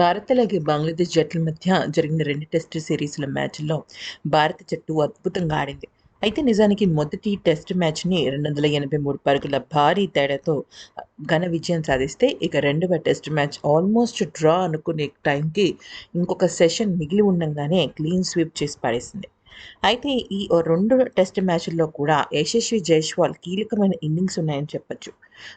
భారత్ అలాగే బంగ్లాదేశ్ జట్ల మధ్య జరిగిన రెండు టెస్ట్ సిరీస్ల మ్యాచ్ల్లో భారత జట్టు అద్భుతంగా ఆడింది. అయితే నిజానికి మొదటి టెస్ట్ మ్యాచ్ని రెండు వందల ఎనభై మూడు పరుగుల భారీ తేడాతో ఘన విజయం సాధిస్తే ఇక రెండవ టెస్ట్ మ్యాచ్ ఆల్మోస్ట్ డ్రా అనుకునే టైంకి ఇంకొక సెషన్ మిగిలి ఉండగానే క్లీన్ స్వీప్ చేసి పడేసింది. అయితే ఈ ఓ రెండు టెస్ట్ మ్యాచ్ల్లో కూడా యశస్వి జైస్వాల్ కీలకమైన ఇన్నింగ్స్ ఉన్నాయని చెప్పొచ్చు.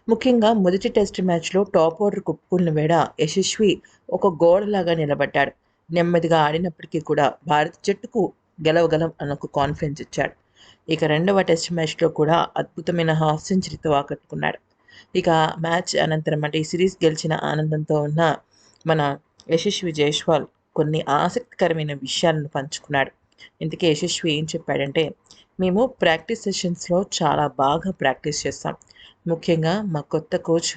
ముఖ్యంగా మొదటి టెస్ట్ మ్యాచ్లో టాప్ ఆర్డర్ కుప్పుకున్న వేళ యశస్వి ఒక గోడలాగా నిలబడ్డాడు. నెమ్మదిగా ఆడినప్పటికీ కూడా భారత జట్టుకు గెలవగలం అన్న ఒక కాన్ఫిడెన్స్ ఇచ్చాడు. ఇక రెండవ టెస్ట్ మ్యాచ్లో కూడా అద్భుతమైన హాఫ్ సెంచరీతో ఆకట్టుకున్నాడు. ఇక మ్యాచ్ అనంతరం అంటే ఈ సిరీస్ గెలిచిన ఆనందంతో ఉన్న మన యశస్వి జైస్వాల్ కొన్ని ఆసక్తికరమైన విషయాలను పంచుకున్నాడు. ఇంతకీ యశస్వి ఏం చెప్పాడంటే మేము ప్రాక్టీస్ సెషన్స్లో చాలా బాగా ప్రాక్టీస్ చేస్తాం. ముఖ్యంగా మా కొత్త కోచ్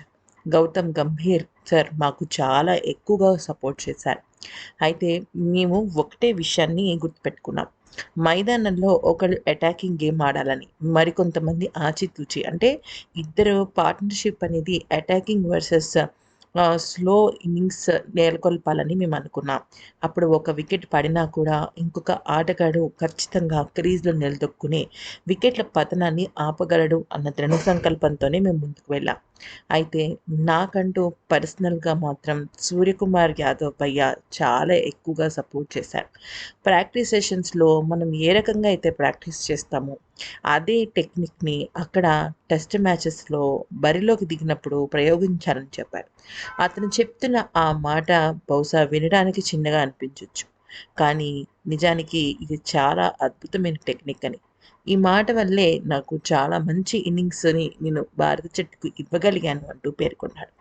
గౌతమ్ గంభీర్ సార్ మాకు చాలా ఎక్కువగా సపోర్ట్ చేశారు. అయితే మేము ఒకటే విషయాన్ని గుర్తుపెట్టుకున్నాం. మైదానంలో ఒకళ్ళు అటాకింగ్ గేమ్ ఆడాలని మరికొంతమంది ఆచితూచి అంటే ఇద్దరు పార్ట్నర్షిప్ అనేది అటాకింగ్ వర్సెస్ స్లో ఇన్నింగ్స్ నెలకొల్పాలని మేము అనుకున్నాం. అప్పుడు ఒక వికెట్ పడినా కూడా ఇంకొక ఆటగాడు ఖచ్చితంగా క్రీజ్లో నిలదొక్కుని వికెట్ల పతనాన్ని ఆపగలడు అన్న దృఢ సంకల్పంతోనే మేము ముందుకు వెళ్ళాం. అయితే నాకంటూ పర్సనల్గా మాత్రం సూర్యకుమార్ యాదవ్ భయ్య చాలా ఎక్కువగా సపోర్ట్ చేశారు ప్రాక్టీస్ సెషన్స్లో మనం ఏ రకంగా అయితే ప్రాక్టీస్ చేస్తామో అదే టెక్నిక్ని అక్కడ టెస్ట్ మ్యాచెస్లో బరిలోకి దిగినప్పుడు ప్రయోగించాలని చెప్పారు అతను చెప్తున్న ఆ మాట బహుశా వినడానికి చిన్నగా అనిపించవచ్చు కానీ నిజానికి ఇది చాలా అద్భుతమైన టెక్నిక్ అని. ఈ మాట వల్లే నాకు చాలా మంచి ఇన్నింగ్స్ని నేను భారత జట్టుకు ఇవ్వగలిగాను అంటూ పేర్కొన్నాడు.